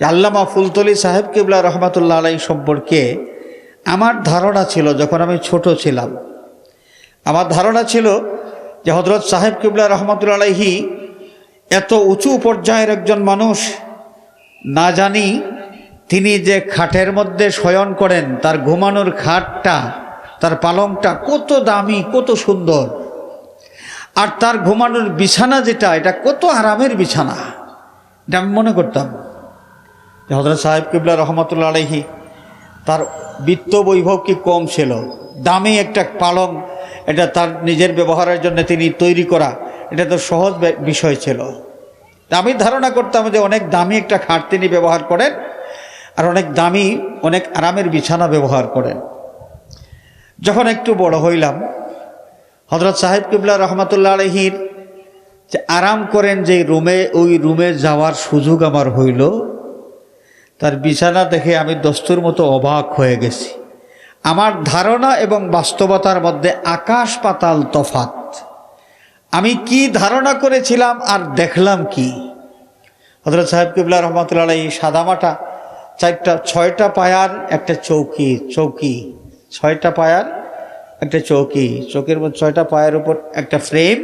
আল্লামা ফুলতলি সাহেব কিবলা রহমাতুল্লাহ আলাই সম্পর্কে আমার ধারণা ছিল যখন আমি ছোট ছিলাম। আমার ধারণা ছিল যে হজরত সাহেব কিবলা রহমতুল্লা আলাইহি এত উঁচু পর্যায়ের একজন মানুষ না জানি তিনি যে খাটের মধ্যে শয়ন করেন, তার ঘুমানোর খাটটা, তার পালংটা কত দামি, কত সুন্দর। আর তার ঘুমানোর বিছানা যেটা, এটা কত আরামের বিছানা। এটা আমি মনে করতাম। হজরত সাহেব কিবলা রহমতুল্লা আলহি তার বিত্ত বৈভব কি কম ছিল? দামি একটা পালং, এটা তার নিজের ব্যবহারের জন্য তিনি তৈরি করা, এটা তো সহজ বিষয় ছিল। আমি ধারণা করতাম যে অনেক দামি একটা খাট তিনি ব্যবহার করেন, আর অনেক দামি, অনেক আরামের বিছানা ব্যবহার করেন। যখন একটু বড় হইলাম, হজরত সাহেব কিবলা রহমতুল্লাহ আলহির যে আরাম করেন যে রুমে, ওই রুমে যাওয়ার সুযোগ আমার হইল তার বিছানা দেখে আমি দস্তুর মতো অবাক হয়ে গেছি। আমার ধারণা এবং বাস্তবতার মধ্যে আকাশ পাতাল তফাত আমি কি ধারণা করেছিলাম আর দেখলাম কি? হজরত সাহেব কিবলা রহমতুল্লাহ আলাই সাদামাটা, চারটা, ছয়টা পায়ার একটা চৌকি চৌকি, ছয়টা পায়ার একটা চৌকি, চৌকির মধ্যে ছয়টা পায়ের উপর একটা ফ্রেম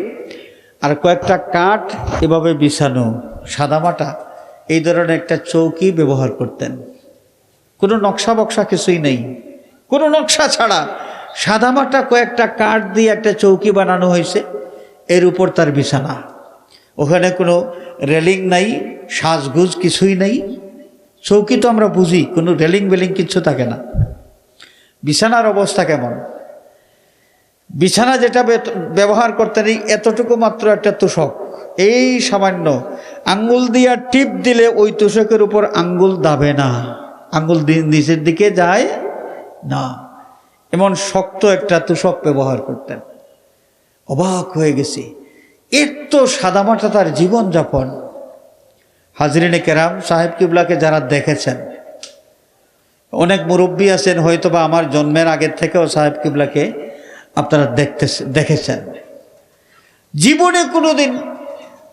আর কয়েকটা কাঠ এভাবে বিছানো। সাদামাটা এই ধরনের একটা চৌকি ব্যবহার করতেন। কোনো নকশা বক্সা কিছুই নেই। কোনো নকশা ছাড়া সাদামাটা কয়েকটা কাঠ দিয়ে একটা চৌকি বানানো হয়েছে। এর উপর তার বিছানা। ওখানে কোনো রেলিং নাই, সাজগুজ কিছুই নেই। চৌকি তো আমরা বুঝি, কোনো রেলিং বেলিং কিছু থাকে না। বিছানার অবস্থা কেমন? বিছানা যেটা ব্যবহার করতেন এতটুকু মাত্র একটা তোষক। এই সামান্য আঙ্গুল দিয়া টিপ দিলে ওই তোষকের উপর আঙ্গুল দাবে না। আঙ্গুল নিচের দিকে যায় না। এমন শক্ত একটা তোষক ব্যবহার করতেন। অবাক হয়ে গেছি। এর তো সাদামাটা তার জীবনযাপন। হাজরিনে কেরাম সাহেব কিবলাকে যারা দেখেছেন, অনেক মুরব্বী আছেন হয়তো বা আমার জন্মের আগের থেকেও সাহেব কিবলাকে আপনারা দেখতে দেখেছেন। জীবনে কোনো দিন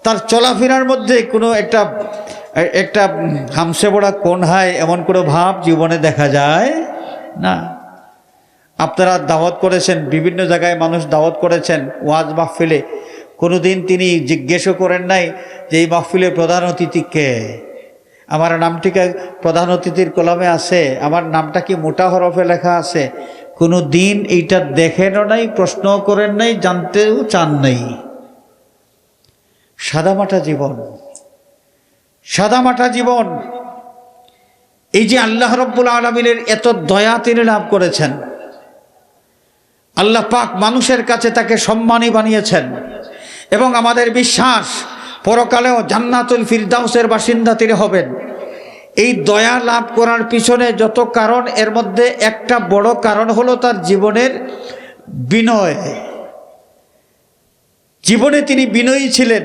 তার চলাফেরার মধ্যে কোনো একটা একটা হামসে বড়া কোন হয়, এমন কোনো ভাব জীবনে দেখা যায় না। আপনারা দাওয়াত করেছেন, বিভিন্ন জায়গায় মানুষ দাওয়াত করেছেন ওয়াজ মাহফিলে। কোনো দিন তিনি জিজ্ঞেসও করেন নাই যে এই মাহফিলের প্রধান অতিথি কে? আমার নামটিকে প্রধান অতিথির কলমে আছে, আমার নামটা কি মোটা হরফে লেখা আছে? কোনো দিন এইটা দেখেনও নাই, প্রশ্নও করেন নাই, জানতেও চান নাই। সাদামাটা জীবন। সাদামাটা জীবন। এই যে আল্লাহ রব্বুল আলমিনের এত দয়া তিনি লাভ করেছেন। আল্লাহ পাক মানুষের কাছে তাকে সম্মানী বানিয়েছেন। এবং আমাদের বিশ্বাস, পরকালেও জান্নাতুল ফিরদাউসের বাসিন্দা তিনি হবেন। এই দয়া লাভ করার পিছনে যত কারণ, এর মধ্যে একটা বড় কারণ হলো তার জীবনের বিনয়। জীবনে তিনি বিনয়ী ছিলেন।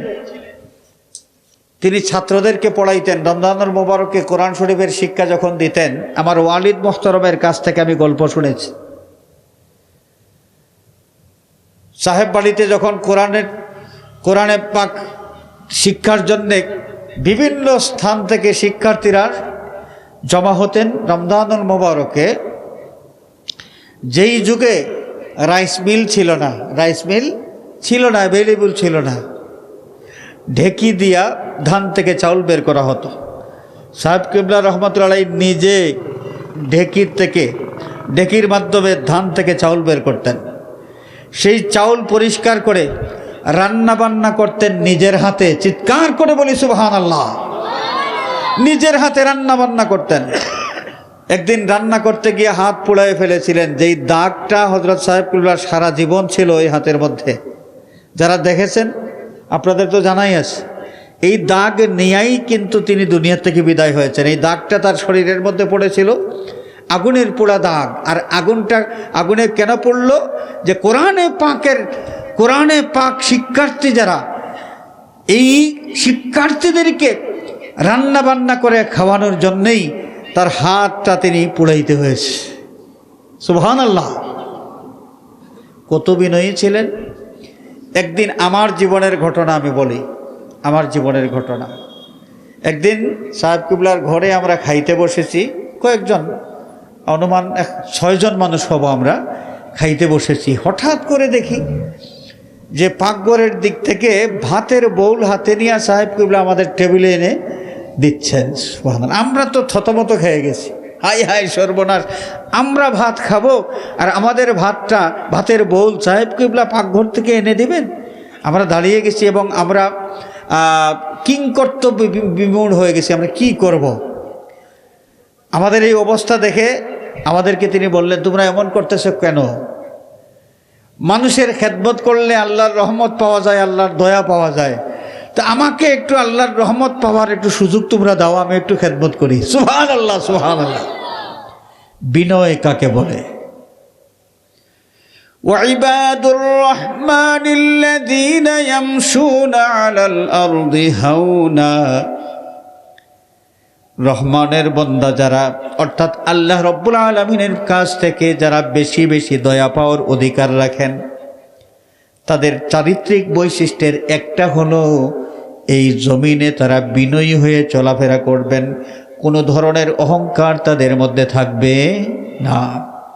তিনি ছাত্রদেরকে পড়াইতেন। রমজানুল মোবারককে কোরআন শরীফের শিক্ষা যখন দিতেন, আমার ওয়ালিদ মোহতরমের কাছ থেকে আমি গল্প শুনেছি। সাহেব বাড়িতে যখন কোরআনের, কোরআনে পাক শিক্ষার জন্যে বিভিন্ন স্থান থেকে শিক্ষার্থীরা জমা হতেন রমজানুল মোবারকে, যেই যুগে রাইস মিল ছিল না। রাইস মিল ছিল না অ্যাভেলেবল ছিল না। ঢেকি দিয়া ধান থেকে চাউল বের করা হতো। সাহেব কিবলা রহমতুল্লাহ নিজে ঢেকির থেকে, ঢেকির মাধ্যমে ধান থেকে চাউল বের করতেন। সেই চাউল পরিষ্কার করে রান্না বান্না করতেন নিজের হাতে। চিৎকার করে বলি সুবহান আল্লাহ নিজের হাতে রান্না বান্না করতেন। একদিন রান্না করতে গিয়ে হাত পোড়ায় ফেলেছিলেন। যেই দাগটা হজরত সাহেব সারা জীবন ছিল ওই হাতের মধ্যে। যারা দেখেছেন, আপনাদের তো জানাই আছে, এই দাগ নিয়েই কিন্তু তিনি দুনিয়া থেকে বিদায় হয়েছেন। এই দাগটা তার শরীরের মধ্যে পড়েছিল, আগুনের পোড়া দাগ। আর আগুনটা, আগুনে কেন পড়ল? যে কোরআনে পাকের, কোরআনে পাক শিক্ষার্থী যারা, এই শিক্ষার্থীদেরকে রান্না বান্না করে খাওয়ানোর জন্যেই তার হাতটা তিনি পুড়াইতে হয়েছে। সুবহান আল্লাহ কত বিনয়ী ছিলেন? একদিন আমার জীবনের ঘটনা আমি বলি, আমার জীবনের ঘটনা। একদিন সাহেব কিবলার ঘরে আমরা খাইতে বসেছি, কয়েকজন, অনুমান এক ছয়জন মানুষ হব আমরা, খাইতে বসেছি। হঠাৎ করে দেখি যে পাকঘরের দিক থেকে ভাতের বউল হাতে নিয়ে সাহেব কিবলা আমাদের টেবিলে এনে দিচ্ছেন। আমরা তো থতমত খেয়ে গেছি। হাই হাই সর্বনাশ। আমরা ভাত খাব আর আমাদের ভাতটা ভাতের বউল সাহেব কিবলা পাকঘর থেকে এনে দিবেন? আমরা দাঁড়িয়ে গেছি এবং আমরা আহ, কিংকর্তব্য বি- বিমূঢ় হয়ে গেছি। আমরা কি করব। আমাদের এই অবস্থা দেখে আমাদেরকে তিনি বললেন তোমরা এমন করতেছো কেন? মানুষের খেদমত করলে আল্লাহর রহমত পাওয়া যায় আল্লাহর দয়া পাওয়া যায়। তো আমাকে একটু আল্লাহর রহমত পাওয়ার একটু সুযোগ তোমরা দাও আমি একটু খেদমত করি সুহান আল্লাহ সুহান আল্লাহ বিনয় কাকে বলে وعباد الرحمن الذين يمشون على الأرض هونا রহমানের বন্দা যারা অর্থাৎ আল্লাহ রব্বুল আলমিনের কাছ থেকে যারা বেশি বেশি দয়া পাওয়ার অধিকার রাখেন তাদের চারিত্রিক বৈশিষ্ট্যের একটা হলো এই জমিনে তারা বিনয়ী হয়ে চলাফেরা করবেন। কোনো ধরনের অহংকার তাদের মধ্যে থাকবে না।